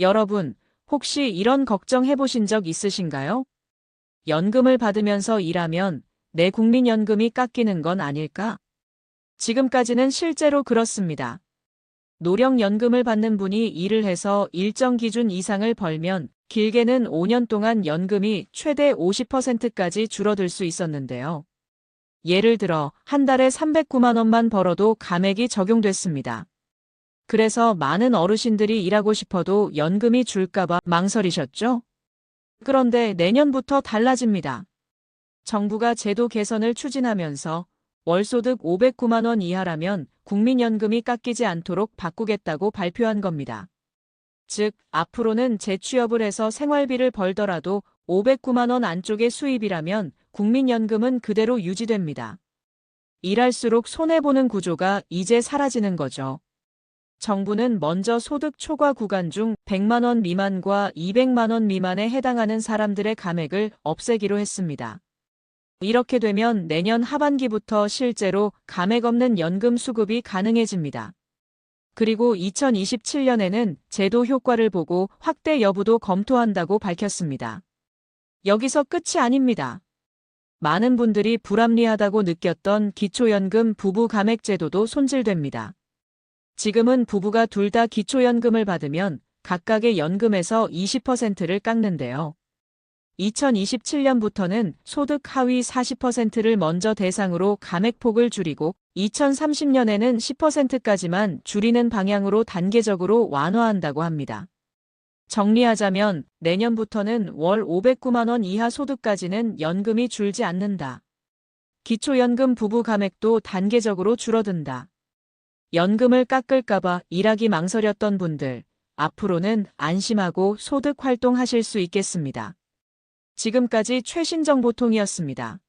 여러분, 혹시 이런 걱정 해보신 적 있으신가요? 연금을 받으면서 일하면 내 국민연금이 깎이는 건 아닐까? 지금까지는 실제로 그렇습니다. 노령연금을 받는 분이 일을 해서 일정 기준 이상을 벌면 길게는 5년 동안 연금이 최대 50%까지 줄어들 수 있었는데요. 예를 들어 한 달에 309만 원만 벌어도 감액이 적용됐습니다. 그래서 많은 어르신들이 일하고 싶어도 연금이 줄까봐 망설이셨죠? 그런데 내년부터 달라집니다. 정부가 제도 개선을 추진하면서 월소득 509만 원 이하라면 국민연금이 깎이지 않도록 바꾸겠다고 발표한 겁니다. 즉, 앞으로는 재취업을 해서 생활비를 벌더라도 509만 원 안쪽의 수입이라면 국민연금은 그대로 유지됩니다. 일할수록 손해보는 구조가 이제 사라지는 거죠. 정부는 먼저 소득 초과 구간 중 100만 원 미만과 200만 원 미만에 해당하는 사람들의 감액을 없애기로 했습니다. 이렇게 되면 내년 하반기부터 실제로 감액 없는 연금 수급이 가능해집니다. 그리고 2027년에는 제도 효과를 보고 확대 여부도 검토한다고 밝혔습니다. 여기서 끝이 아닙니다. 많은 분들이 불합리하다고 느꼈던 기초연금 부부 감액 제도도 손질됩니다. 지금은 부부가 둘 다 기초연금을 받으면 각각의 연금에서 20%를 깎는데요. 2027년부터는 소득 하위 40%를 먼저 대상으로 감액폭을 줄이고 2030년에는 10%까지만 줄이는 방향으로 단계적으로 완화한다고 합니다. 정리하자면 내년부터는 월 509만 원 이하 소득까지는 연금이 줄지 않는다. 기초연금 부부 감액도 단계적으로 줄어든다. 연금을 깎을까봐 일하기 망설였던 분들, 앞으로는 안심하고 소득 활동하실 수 있겠습니다. 지금까지 최신 정보통이었습니다.